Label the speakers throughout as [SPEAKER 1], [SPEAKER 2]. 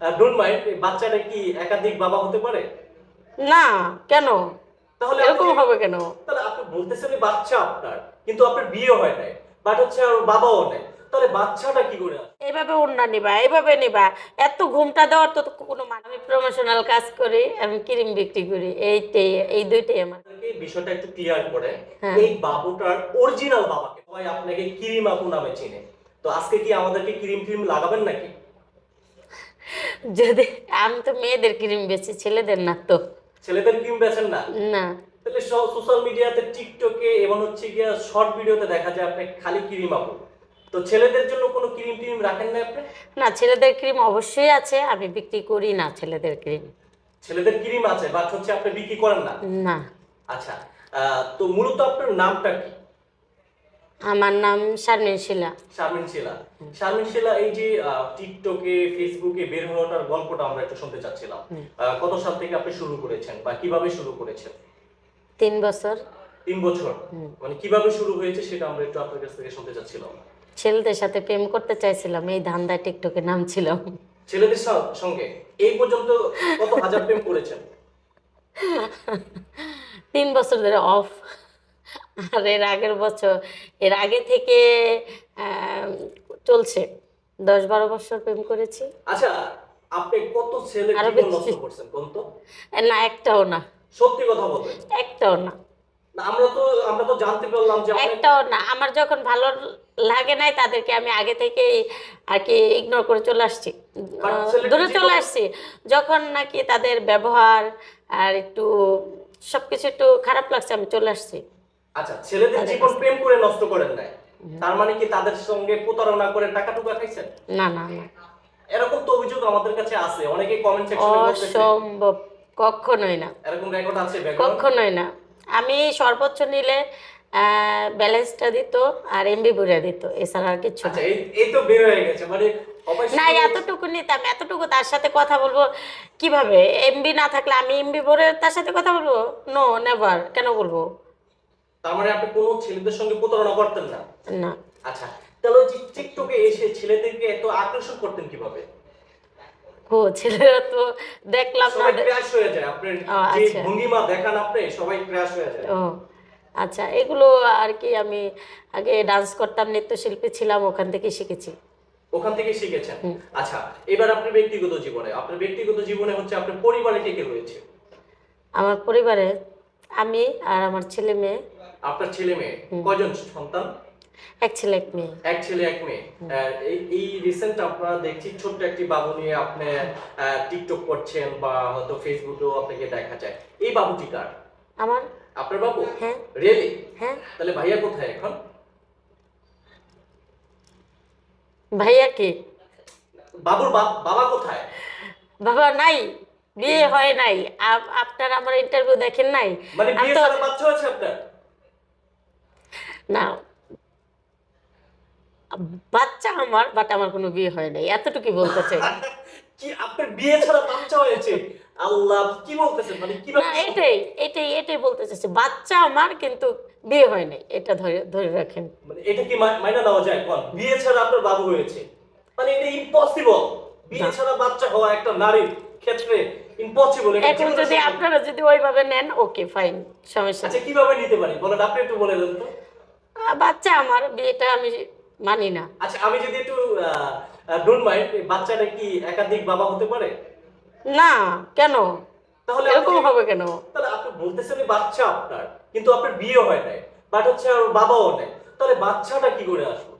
[SPEAKER 1] Don't mind বাচ্চাটা কি একাধিক বাবা হতে পারে?
[SPEAKER 2] না কেন?
[SPEAKER 1] তাহলে
[SPEAKER 2] এরকম হবে কেন?
[SPEAKER 1] তাহলে আপনি বলতেছেন বাচ্চা আপনার কিন্তু আপনার বিয়ে হয় নাই বাট হচ্ছে আর বাবাও নেই। তাহলে বাচ্চাটা কি করে?
[SPEAKER 2] এইভাবে নিবা এইভাবে নিবা। এত ঘুমটা দেওয়ার তো কোনো মানে আমি প্রমোশনাল কাজ করি আমি ক্রিম বিক্রি করি এইটাই এই দুইটাই আমার।
[SPEAKER 1] এই বিষয়টা একটু ক্লিয়ার করে
[SPEAKER 2] হ্যাঁ।
[SPEAKER 1] এই বাবুটার অরিজিনাল বাবাকে সবাই আপনাকে ক্রিম আপু নামে চিনে। তো আজকে কি আমাদেরকে ক্রিম ক্রিম লাগাবেন নাকি?
[SPEAKER 2] যদি আমি তো মেয়েদের ক্রিম বেশি ছেলেদের না তো।
[SPEAKER 1] ছেলেদের ক্রিম বেছেন না?
[SPEAKER 2] না।
[SPEAKER 1] তাহলে সোশ্যাল মিডিয়াতে টিকটকে এবং হচ্ছে গিয়া শর্ট ভিডিওতে দেখা যায় আপনি খালি ক্রিম আপু। তো ছেলেদের জন্য কোনো ক্রিম টিম রাখেন না আপনি?
[SPEAKER 2] না ছেলেদের ক্রিম অবশ্যই আছে আমি বিক্রি করি না ছেলেদের ক্রিম।
[SPEAKER 1] ছেলেদের ক্রিম আছে বাট হচ্ছে আপনি বিক্রি করেন না?
[SPEAKER 2] না।
[SPEAKER 1] আচ্ছা আহ, তো মূলত আপনার নামটা কি?
[SPEAKER 2] আমার নাম শারমিন শিলা।
[SPEAKER 1] শারমিন শিলা। শারমিন শিলা এই যে টিকটকে ফেসবুকে বের হওয়াটার গল্পটা আমরা একটু শুনতে চাচ্ছিলাম। কত সাল থেকে আপনি শুরু করেছেন বা কীভাবে শুরু করেছেন?
[SPEAKER 2] তিন বছর।
[SPEAKER 1] তিন বছর। মানে কীভাবে শুরু হয়েছে সেটা আমরা একটু আপনার কাছ থেকে শুনতে চাচ্ছিলাম।
[SPEAKER 2] ছেলেদের সাথে প্রেম করতে চাইছিলাম এই ধান্দায় টিকটকে নামছিলাম
[SPEAKER 1] ছেলেদের সঙ্গে? এই পর্যন্ত কত হাজার প্রেম করেছেন?
[SPEAKER 2] তিন বছর ধরে অফ আর এর আগের বছর এর আগে থেকে চলছে। দশ বারো বছর প্রেম করেছি।
[SPEAKER 1] আচ্ছা আপনি কত ছেলে। নষ্ট করছেন কোন তো?
[SPEAKER 2] না একটাও না।
[SPEAKER 1] সত্যি কথা বলবেন
[SPEAKER 2] একটাও না।
[SPEAKER 1] আমরা তো আমরা তো জানতে পারলাম যে
[SPEAKER 2] একটাও না। আমার যখন ভালো লাগে নাই তাদেরকে আমি আগে থেকেই আর কি ইগনোর করে চলে আসছি। দূরে চলে আসছি। যখন নাকি তাদের ব্যবহার আর একটু সবকিছু একটু খারাপ লাগছে আমি চলে আসছি।
[SPEAKER 1] আচ্ছা ছেলেদের জীবন প্রেম করে নষ্ট করেন নাই। তার মানে কি তাদের সঙ্গে প্রতারণা করে টাকা টুকা খাইছেন?
[SPEAKER 2] না না না।
[SPEAKER 1] এরকম তো অভিযোগ আমাদের কাছে আছে। অনেকে কমেন্ট সেকশনে
[SPEAKER 2] অসম্ভব। কখনোই না।
[SPEAKER 1] এরকম রেকর্ড আছে
[SPEAKER 2] কখনোই না। আমি সর্বোচ্চ নিলে ব্যালেন্সটা দিত আর এমবি বুড়া দিত। এছাড়া আর কিছু না।
[SPEAKER 1] আচ্ছা এই এই তো বের হয়ে গেছে। মানে
[SPEAKER 2] না এতটুকু নিতাম এতটুকু তার সাথে কথা বলব। কীভাবে? এমবি না থাকলে আমি এমবি ভরে তার সাথে কথা বলব? নো নেভার কেন বলব?
[SPEAKER 1] তার মানে আপনি কোনো ছেলেদের সঙ্গে প্রতারণা করতেন না?
[SPEAKER 2] না।
[SPEAKER 1] আচ্ছা তাহলে যে টিকটকে এসে ছেলেদেরকে এত আকর্ষণ করতেন কীভাবে?
[SPEAKER 2] ও ছেলেরা তো দেখলাম না।
[SPEAKER 1] সবাই ক্র্যাশ হয়ে যায়। আপনার যে
[SPEAKER 2] আচ্ছা।
[SPEAKER 1] ভঙ্গিমা দেখান আপনি সবাই ক্র্যাশ হয়ে যায়।
[SPEAKER 2] ও আচ্ছা এগুলো আর কি আমি আগে ডান্স করতাম নৃত্যশিল্পী ছিলাম ওখান থেকে শিখেছি।
[SPEAKER 1] ওখান থেকে শিখেছেন? আচ্ছা এবার আপনার ব্যক্তিগত জীবনে আপনার ব্যক্তিগত জীবনে হচ্ছে আপনার পরিবারে কে কে রয়েছে
[SPEAKER 2] আমার পরিবারে আমি আর আমার ছেলে মেয়ে
[SPEAKER 1] আপনার ছেলে মেয়ে কয়জন সন্তান?
[SPEAKER 2] এক ছেলে এক মেয়ে।
[SPEAKER 1] এক ছেলে এক মেয়ে। এই রিসেন্ট আপনারা দেখছি ছোট্ট একটি বাবু নিয়ে আপনি টিকটক করছেন বা হয়তো ফেসবুকেও আপনাকে দেখা যায়। এই বাবুটি কার?
[SPEAKER 2] আমার?
[SPEAKER 1] আপনার বাবু?
[SPEAKER 2] হ্যাঁ।
[SPEAKER 1] রিয়েলি
[SPEAKER 2] হ্যাঁ।
[SPEAKER 1] তাহলে ভাইয়া কোথায় এখন?
[SPEAKER 2] ভাইয়া কি?
[SPEAKER 1] বাবুর বাপ- বাবা কোথায়?
[SPEAKER 2] বাবা নাই বিয়ে হয় নাই। আপ- আপনার আমার ইন্টারভিউ দেখেন নাই?
[SPEAKER 1] মানে বিয়ে বাচ্চা হয়েছে আপনার?
[SPEAKER 2] না বাচ্চা আমার বাট আমার কোনো বিয়ে হয় নাই। এতটুকু বলতে চাই
[SPEAKER 1] কি আপনার বিয়ে ছাড়া বাচ্চা হয়েছে? আল্লাহ কি বলতেছেন? মানে
[SPEAKER 2] না এটাই এটাই এটাই বলতে চাইছি বাচ্চা আমার কিন্তু বিয়ে হয় নাই। এটা ধরে ধরে রাখেন।
[SPEAKER 1] মানে এটা কি মাইনা দেওয়া যায়? কোন? বিয়ে ছাড়া আপনার বাবু হয়েছে। মানে এটা ইম্পসিবল বিয়ে ছাড়া বাচ্চা হওয়া একটা নারীর ক্ষেত্রে ইম্পসিবল
[SPEAKER 2] এখন যদি আপনারা যদি ওইভাবে নেন ওকে ফাইন সমস্যা।
[SPEAKER 1] আচ্ছা কীভাবে নিতে পারি? বলেন আপনি একটু বলে দেন তো।
[SPEAKER 2] বাচ্চা আমার বিয়েটা আমি মানি না।
[SPEAKER 1] আচ্ছা আমি যদি একটু ডোন্ট মাইন্ড বাচ্চাটা কি একাধিক বাবা হতে পারে?
[SPEAKER 2] না কেন?
[SPEAKER 1] তাহলে
[SPEAKER 2] এরকম হবে কেন?
[SPEAKER 1] তাহলে আপনি বলতেছেন বাচ্চা আপনার কিন্তু আপনার বিয়ে হয় নাই বাট হচ্ছে আর বাবাও নেই। তাহলে বাচ্চাটা কি করে আসলো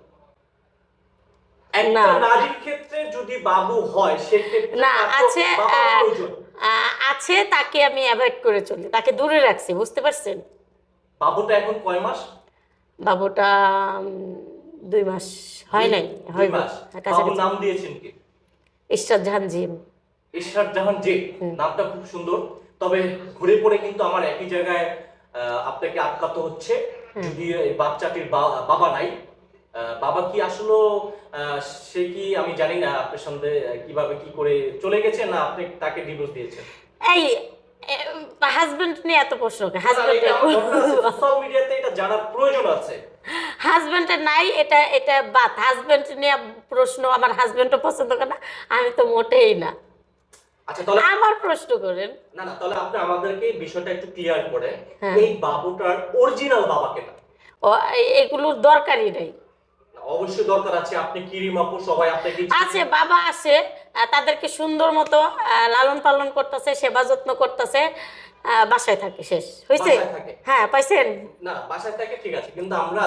[SPEAKER 1] একটা। নারীর ক্ষেত্রে যদি বাবু হয় সেক্ষেত্রে
[SPEAKER 2] না আছে আছে তাকে আমি অ্যাভয়েড করে চলি তাকে দূরে রাখছি বুঝতে পারছেন?
[SPEAKER 1] বাবুটা এখন কয় মাস?
[SPEAKER 2] বাবুটা দুই মাস হয় নাই হয়
[SPEAKER 1] বাবুর নাম দিয়েছেন কি?
[SPEAKER 2] ঈশ্বর জাহান জিম।
[SPEAKER 1] ঈশ্বর জাহান জে নামটা খুব সুন্দর। তবে ঘুরে পড়ে কিন্তু আমার একই জায়গায় আপনাকে আটকাতে হচ্ছে। যদি এই বাচ্চাটির বাবা নাই বাবা কি আসলো আহ, সে কি আমি জানি না আপনার সঙ্গে কীভাবে কি করে চলে গেছে না আপনি তাকে ডিভোর্স দিয়েছেন?
[SPEAKER 2] এই হাজবেন্ড নিয়ে এত প্রশ্ন হাজবেন্ড
[SPEAKER 1] সোশ্যাল মিডিয়াতে এটা জানার প্রয়োজন আছে।
[SPEAKER 2] হাজবেন্ডের নাই এটা এটা বাদ। হাজবেন্ড নিয়ে প্রশ্ন আমার হাজবেন্ডও পছন্দ করে না আমি তো মোটেই না।
[SPEAKER 1] আচ্ছা তাহলে
[SPEAKER 2] আমার প্রশ্ন করেন।
[SPEAKER 1] না না তাহলে আপনি আমাদেরকে বিষয়টা একটু ক্লিয়ার করে
[SPEAKER 2] হ্যাঁ।
[SPEAKER 1] এই বাবুটার অরিজিনাল বাবা কেটা
[SPEAKER 2] ও এগুলোর দরকারই নেই।
[SPEAKER 1] অবশ্যই দরকার আছে আপনি সবাই আপনাকে
[SPEAKER 2] আছে বাবা আছে তাদেরকে সুন্দর মতো লালন পালন করতেছে সেবা যত্ন করতেছে। বাসায় থাকে শেষ। হয়েছে হ্যাঁ পাইছেন?
[SPEAKER 1] না বাসায় থাকে ঠিক আছে। কিন্তু আমরা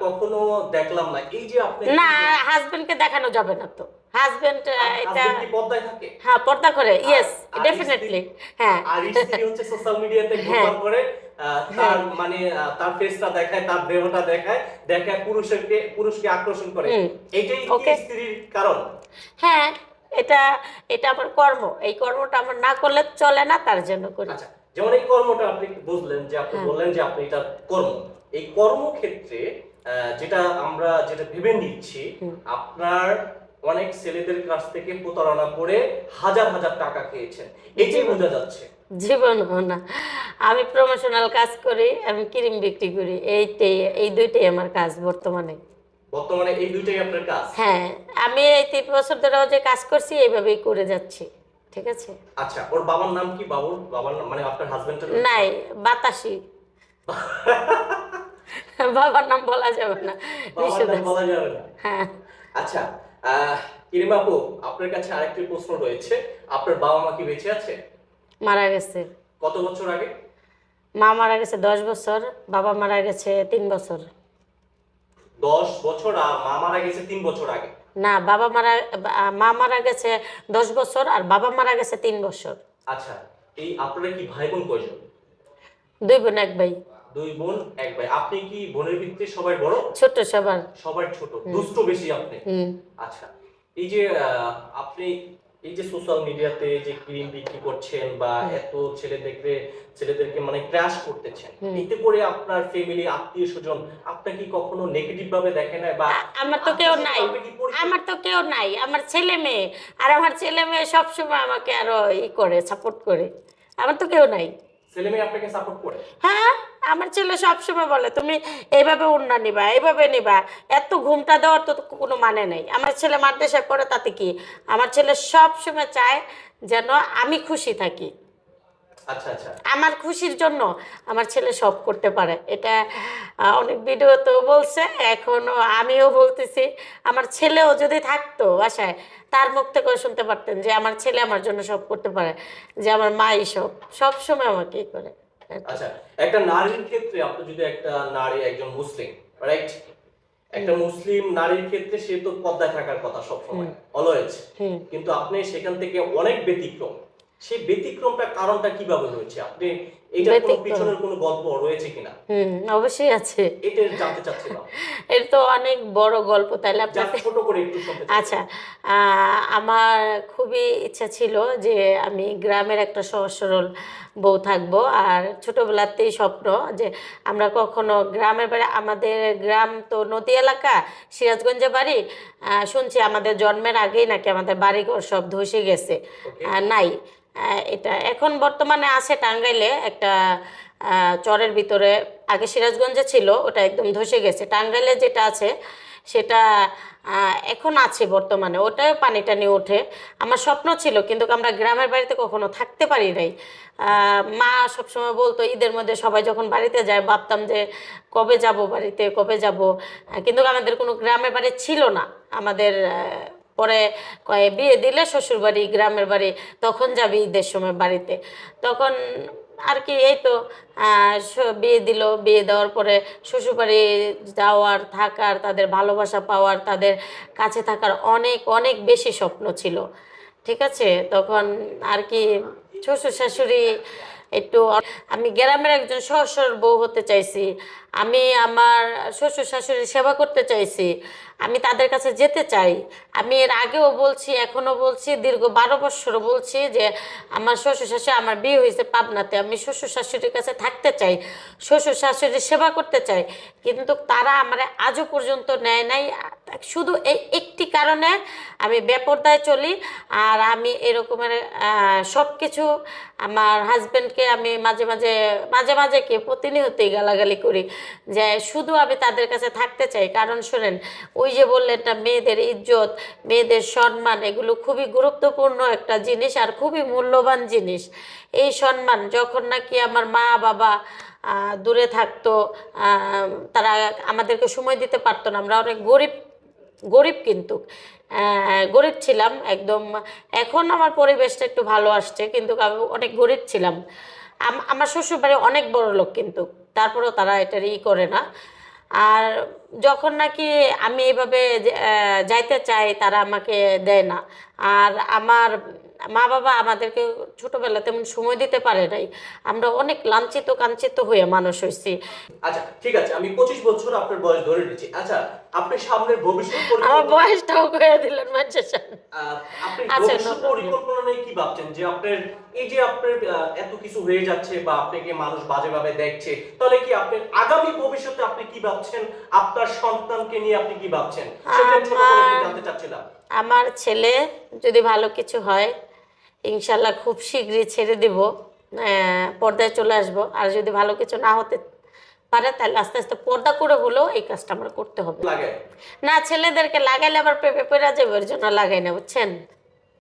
[SPEAKER 1] কখনো দেখলাম না। এই যে আপনি
[SPEAKER 2] না হাজবেন্ডকে দেখানো যাবে না তো। হাজবেন্ড এটা
[SPEAKER 1] পর্দায় থাকে?
[SPEAKER 2] হ্যাঁ পর্দা করে ইয়েস ডেফিনেটলি হ্যাঁ।
[SPEAKER 1] আর স্ত্রী হচ্ছে সোশ্যাল মিডিয়াতে
[SPEAKER 2] হ্যাঁ।
[SPEAKER 1] করে তার মানে তার ফেসটা দেখায় তার দেহটা দেখায় দেখায় পুরুষকে পুরুষকে আকর্ষণ করে। এটাই স্ত্রীর কারণ?
[SPEAKER 2] হ্যাঁ এটা এটা আমার কর্ম। এই কর্মটা আমার না করলে চলে না তার জন্য করি।
[SPEAKER 1] আচ্ছা যেমন এই কর্মটা আপনি বুঝলেন যে আপনি
[SPEAKER 2] হ্যাঁ।
[SPEAKER 1] বললেন যে আপনি এটা কর্ম। এই কর্মক্ষেত্রে যেটা আমরা যেটা ভেবে নিচ্ছি আপনার অনেক ছেলেদের কাছ থেকে প্রতারণা করে হাজার হাজার টাকা খেয়েছেন। এটাই বোঝা যাচ্ছে।
[SPEAKER 2] জীবন না আমি প্রমোশনাল কাজ করি আমি ক্রিম বিক্রি করি এইটাই এই দুইটাই আমার কাজ বর্তমানে।
[SPEAKER 1] বর্তমানে এই দুইটাই আপনার কাজ?
[SPEAKER 2] হ্যাঁ আমি এই তিন বছর ধরেও যে কাজ করছি এইভাবেই করে যাচ্ছি ঠিক আছে?
[SPEAKER 1] আচ্ছা ওর বাবার নাম কি বাবুর? বাবার নাম মানে আপনার হাজবেন্ডের
[SPEAKER 2] নাই বাতাসি। বাবার নাম বলা যাবে না
[SPEAKER 1] বাবার নাম বলা যাবে না।
[SPEAKER 2] হ্যাঁ।
[SPEAKER 1] আচ্ছা কিরিম আপু আপনার কাছে আরেকটি প্রশ্ন রয়েছে। আপনার বাবা মা কি বেঁচে আছে?
[SPEAKER 2] মারা গেছে।
[SPEAKER 1] কত বছর আগে?
[SPEAKER 2] মা মারা গেছে দশ বছর বাবা মারা গেছে তিন বছর।
[SPEAKER 1] দশ বছর আর মা মারা গেছে তিন বছর আগে।
[SPEAKER 2] না বাবা মারা মা মারা গেছে দশ বছর আর বাবা মারা গেছে তিন বছর।
[SPEAKER 1] আচ্ছা এই আপনারা কি ভাই বোন কয়জন?
[SPEAKER 2] দুই বোন এক ভাই।
[SPEAKER 1] দুই বোন এক ভাই। আপনি কি বোনের ভিত্তিতে সবাই বড়?
[SPEAKER 2] ছোট সবার।
[SPEAKER 1] সবার ছোট দুষ্ট বেশি আপনি। আচ্ছা এই যে আপনি এই যে সোশ্যাল মিডিয়াতে যে ক্রিম বিক্রি করছেন বা এত ছেলেদেরকে ছেলেদেরকে মানে ক্র্যাশ করতেছেন এতে করে আপনার ফ্যামিলি আত্মীয় স্বজন আপনার কি কখনো নেগেটিভ ভাবে দেখে না বা
[SPEAKER 2] আমার তো কেউ নাই। আমার তো কেউ নাই। আমার ছেলে মেয়ে। আর আমার ছেলে মেয়ে সবসময় আমাকে আরও ই করে সাপোর্ট করে। আমার তো কেউ নাই।
[SPEAKER 1] ছেলে মেয়ে আপনাকে সাপোর্ট করে?
[SPEAKER 2] হ্যাঁ আমার ছেলে সবসময় বলে, তুমি এইভাবে উন্না নিবা এইভাবে নিবা, এত ঘুমটা দেওয়ার তো কোনো মানে নেই। আমার ছেলে মাদ্রাসায় পড়ে তাতে কি? আমার ছেলে সবসময় চায় যেন আমি খুশি থাকি। আমার খুশির জন্য আমার ছেলে সব করতে পারে। এটা অনেক ভিডিওতেও বলছে এখনও আমিও বলতেছি আমার ছেলেও যদি থাকতো বাসায় তার মুখ থেকে শুনতে পারতেন যে আমার ছেলে আমার জন্য সব করতে পারে যে আমার মাই সব সব সময় আমাকে করে।
[SPEAKER 1] আচ্ছা একটা নারীর ক্ষেত্রে আপনি যদি একটা নারী একজন মুসলিম রাইট একটা মুসলিম নারীর ক্ষেত্রে সে তো পর্দায় থাকার কথা সবসময় অলওয়েজ কিন্তু আপনি সেখান থেকে অনেক ব্যতিক্রম। সেই ব্যতিক্রমটা কারণটা কীভাবে হয়েছে আপনি এটা কোনো পিছনের কোনো গল্প রয়েছে কিনা?
[SPEAKER 2] হুম অবশ্যই আছে।
[SPEAKER 1] এটা জানতে চাচ্ছিলাম।
[SPEAKER 2] এর তো অনেক বড় গল্প তাইলে আপনাকে
[SPEAKER 1] ছোট করে একটু
[SPEAKER 2] আচ্ছা আমার খুবই ইচ্ছা ছিল যে আমি গ্রামের একটা সহজ সরল বউ থাকব আর ছোটোবেলাতেই স্বপ্ন যে আমরা কখনো গ্রামের বাড়ি আমাদের গ্রাম তো নদী এলাকা সিরাজগঞ্জে বাড়ি শুনছি আমাদের জন্মের আগেই নাকি আমাদের বাড়িঘর সব ধসে গেছে। নাই। এটা এখন বর্তমানে আছে টাঙ্গাইলে একটা চরের ভিতরে, আগে সিরাজগঞ্জে ছিল, ওটা একদম ধসে গেছে। টাঙ্গাইলে যেটা আছে, সেটা এখন আছে বর্তমানে। ওটাও পানি টানি ওঠে। আমার স্বপ্ন ছিল, কিন্তু আমরা গ্রামের বাড়িতে কখনো থাকতে পারি নাই। মা সবসময় বলতো, ঈদের মধ্যে সবাই যখন বাড়িতে যায়, ভাবতাম যে কবে যাব বাড়িতে, কবে যাব। কিন্তু আমাদের কোনো গ্রামের বাড়ি ছিল না। আমাদের পরে বিয়ে দিলে শ্বশুর বাড়ি গ্রামের বাড়ি, তখন যাবি ঈদের সময় বাড়িতে। তখন আর কি এই তো বিয়ে দিল, বিয়ে দেওয়ার পরে শ্বশুরবাড়ি যাওয়ার, থাকার, তাদের ভালোবাসা পাওয়ার, তাদের কাছে থাকার অনেক অনেক বেশি স্বপ্ন ছিল। ঠিক আছে? তখন আর কি শ্বশুর শাশুড়ি একটু আমি গ্রামের একজন সহজ সরল বউ হতে চাইছি। আমি আমার শ্বশুর শাশুড়ির সেবা করতে চাইছি। আমি তাদের কাছে যেতে চাই। আমি এর আগেও বলছি, এখনও বলছি, দীর্ঘ বারো বছরও বলছি যে আমার শ্বশুর শাশুড়ি আমার বিয়ে হয়েছে পাবনাতে, আমি শ্বশুর শাশুড়ির কাছে থাকতে চাই শ্বশুর শাশুড়ির সেবা করতে চাই। কিন্তু তারা আমার আজও পর্যন্ত নেয় নাই। শুধু এই একটি কারণে আমি বেপরদায় চলি আর আমি এরকমের সব কিছু আমার হাজব্যান্ডকে আমি মাঝে মাঝে মাঝে মাঝে কি প্রতিনিয়তই গালাগালি করি যে শুধু আমি তাদের কাছে থাকতে চাই। কারণ শোনেন, ওই যে বললেন না, মেয়েদের ইজ্জত, মেয়েদের সম্মান, এগুলো খুবই গুরুত্বপূর্ণ একটা জিনিস আর খুবই মূল্যবান জিনিস। এই সম্মান যখন নাকি আমার মা বাবা দূরে থাকতো তারা আমাদেরকে সময় দিতে পারতো না, আমরা অনেক গরিব গরিব কিন্তু গরিব ছিলাম একদম। এখন আমার পরিবেশটা একটু ভালো আসছে, কিন্তু আমি অনেক গরিব ছিলাম। আম- আমার শ্বশুরবাড়ি অনেক বড় লোক কিন্তু, তারপরেও তারা এটার ই করে না। আর যখন নাকি আমি এইভাবে যাইতে চাই তারা আমাকে দেয় না। আর আমার মা বাবা আমাদেরকে ছোটবেলা তেমন সময় দিতে পারে নাই। আমরা অনেক লাঞ্ছিত কাঞ্ছিত হয়ে মানুষ হয়েছি।
[SPEAKER 1] আচ্ছা ঠিক আছে আমি পঁচিশ বছর আপনার বয়স ধরে নিচ্ছি আচ্ছা আপনি সামনের ভবিষ্যৎ
[SPEAKER 2] আমার বয়সটাও করে দিলেন মানুষের সামনে
[SPEAKER 1] আপনি
[SPEAKER 2] আচ্ছা,
[SPEAKER 1] ভবিষ্যৎ পরিকল্পনা নিয়ে কি ভাবছেন? যে আপনার এই যে আপনার এত কিছু হয়ে যাচ্ছে বা আপনাকে মানুষ বাজেভাবে দেখছে তাহলে কি আপনার আগামী ভবিষ্যতে আপনি কি ভাবছেন? আপনার সন্তানকে নিয়ে আপনি কি ভাবছেন? সেটা ছোট করে
[SPEAKER 2] আমার-
[SPEAKER 1] জানতে চাচ্ছিলাম।
[SPEAKER 2] আমার ছেলে যদি ভালো কিছু হয় ইনশাল্লাহ খুব শীঘ্রই ছেড়ে দিব। পর্দায় চলে আসব। আর যদি ভালো কিছু না হতে পারে তাহলে আস্তে আস্তে পর্দা করে হলেও এই কাজটা আমার করতে হবে। না ছেলেদেরকে লাগাইলে আবার পেঁপে পেরা যাবে ওর জন্য লাগাই না বুঝছেন?